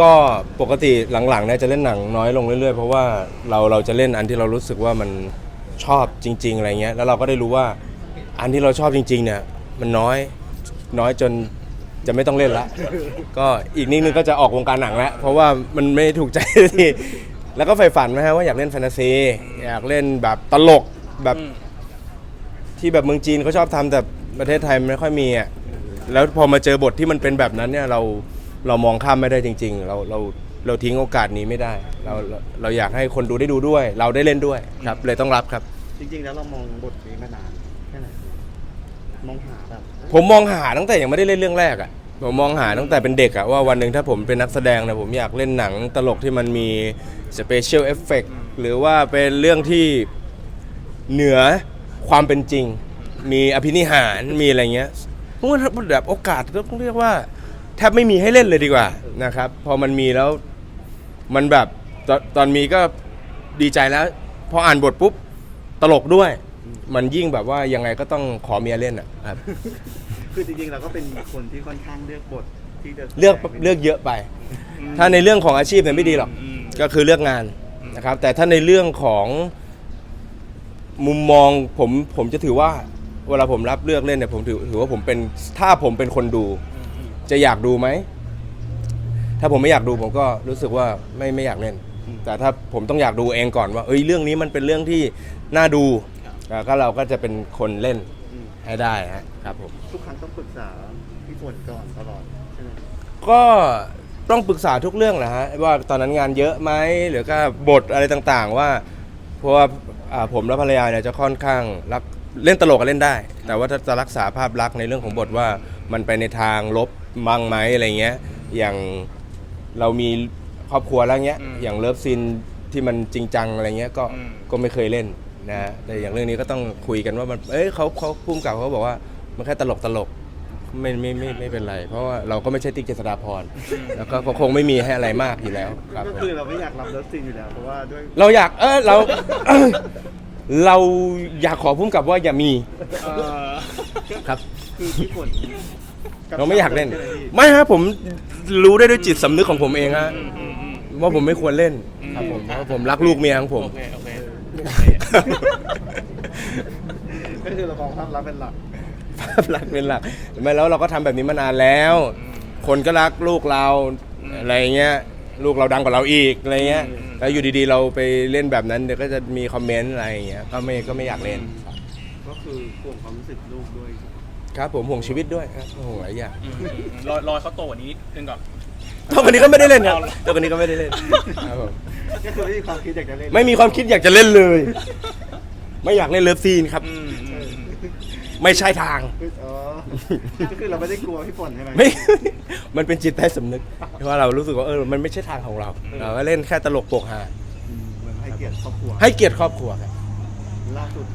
ก็ปกติหลังๆเนี่ยจะเล่นหนังน้อยลงเรื่อยๆ เพราะว่าเราเราจะเล่นอันที่เรารู้สึกว่ามันชอบจริง ๆ อะไรเงี้ยแล้วเราก็ได้รู้ว่าอันที่เราชอบจริง ๆ เนี่ย มันน้อยน้อยจนจะไม่ต้องเล่นละ ก็อีกนิดนึงก็จะออกวงการหนังแล้วเพราะว่ามันไม่ถูกใจที่แล้วก็ใฝ่ฝันนะฮะว่าอยากเล่นแฟนตาซีอยากเล่นแบบตลกแบบที่แบบเมืองจีนเขาชอบทำแต่ประเทศไทยไม่ค่อยมีอะแล้วพอมาเจอบทที่มันเป็นแบบนั้นเนี่ยเรา เรามองข้ามไม่ได้จริง ๆ เราเราเราทิ้งโอกาสนี้ไม่ได้ เราเราเราอยากให้คนดูได้ดูด้วย เราได้เล่นด้วยครับ เลยต้องรับครับ จริงๆ แล้วเรามองบทนี้มานานแค่ไหนมองหาแบบผมมองหาตั้งแต่ยังไม่ได้เล่นเรื่องแรกอะ่ะผมมองหาตั้งแต่เป็นเด็กอะ่ะว่าวันหนึ่งถ้าผมเป็นนักแสดงนะผมอยากเล่นหนังตลกที่มันมีสเปเชียลเอฟเฟกหรือว่าเป็นเรื่องที่เหนือความเป็นจริง มีอภินิหารมีอะไรเงี้ยเพราะว่าแบบโอกาสต้องเรียกว่าแทบไม่มีให้เล่นเลยดีกว่านะครับ พอมันมีแล้วมันแบบตอนตอนมีก็ดีใจแล้ว พออ่านบทปุ๊บตลกด้วย มันยิ่งแบบว่ายังไงก็ต้องขอเมียเล่นอะครับ คือจริงๆเราก็เป็นคนที่ค่อนข้างเลือกบทที่จะเลือกเลือกเยอะไป ถ้าในเรื่องของอาชีพเนี่ยไม่ดีหรอก ก็คือเลือกงานนะครับ แต่ถ้าในเรื่องของมุมมองผมผมจะถือว่า เวลาผมรับเลือกเล่นเนี่ยผมถือถือว่าผมเป็นถ้าผมเป็นคนดู จะอยากดูไหม ถ้าผมไม่อยากดูผมก็รู้สึกว่าไม่ไม่อยากเล่น แต่ถ้าผมต้องอยากดูเองก่อนว่า เอ้ยเรื่องนี้มันเป็นเรื่องที่น่าดูแล้วก็เราก็จะเป็นคนเล่นอืมให้ได้ฮะครับผม ทุกครั้งต้องปรึกษาพี่ฝนก่อนตลอดใช่ไหมก็ต้องปรึกษาทุกเรื่องแหละฮะว่าตอนนั้นงานเยอะไหมหรือก็บทอะไรต่างๆ ว่าเพราะว่าอ่าผมและภรรยาเนี่ยจะค่อนข้างรักเล่นตลกก็เล่นได้ แต่ว่าถ้าจะรักษาภาพลักษณ์ในเรื่องของบทว่ามันไปในทางลบ บ้างไหมอะไรเงี้ย อย่างเรามีครอบครัวแล้วเงี้ยอย่างเลิฟซีนที่มันจริงจังอะไรเงี้ยก็ก็ไม่เคยเล่นนะฮะแต่อย่างเรื่องนี้ก็ต้องคุยกันว่ามันเอ้ยเขาเขาพุ่มกับเขาบอกว่ามันแค่ตลกตลกไม่ไม่ไม่ไม่เป็นไร เพราะว่าเราก็ไม่ใช่ติ๊กเจษฎาพรแล้วก็คงไม่มีให้อะไรมากอยู่แล้วครับ ก็คือเราไม่อยากรับเลิฟซีนอยู่แล้ว เพราะว่าด้วย เราอยากเออเรา เราอยากขอพุ่มกับว่าอย่ามีครับ คือพี่ฝนบเราไม่อยากเล่นใช่ไหมพี่ไม่ฮะผมรู้ได้ด้วยจิตสำนึกของผมเองฮะว่าผมไม่ควรเล่นครับผมเพราะผมรักลูกเมียของผมโอเคโอเคก็คือเรามองภาพลักษณ์เป็นหลัก ภาพลักษณ์เป็นหลักไม่แล้วเราก็ทำแบบนี้มานานแล้ว คนก็รักลูกเราอะไรเงี้ย ลูกเราดังกว่าเราอีกอะไรเงี้ย แล้วอยู่ดีๆ เราไปเล่นแบบนั้นเดี๋ยวก็จะมีคอมเมนต์อะไรอย่างเงี้ย ก็ไม่ก็ไม่อยากเล่น ก็คือห่วงความรู้สึกลูกด้วย ครับผมห่วงชีวิตด้วยครับห่วงหลายอย่างรอรอเขาโตกว่านี้นิดนึงก่อนตัวคนนี้ก็ไม่ได้เล่นครับตัวคนนี้ก็ไม่ได้เล่นครับผมก็คือไม่มีความคิดอยากจะเล่นไม่มีความคิดอยากจะเล่นเลย ไม่อยากเล่นเลิฟซีนครับ อืมอืมอืมไม่ใช่ทางคืออ๋อก็คือเราไม่ได้กลัวพี่ฝนใช่ไหม ไม่ มันเป็นจิตใต้สำนึกว่าเรารู้สึกว่าเออ มันไม่ใช่ทางของเรา เราก็เล่นแค่ตลกโปกฮาอืมเหมือนให้เกียรติครอบครัวให้เกียรติครอบครัวครับล่าสุด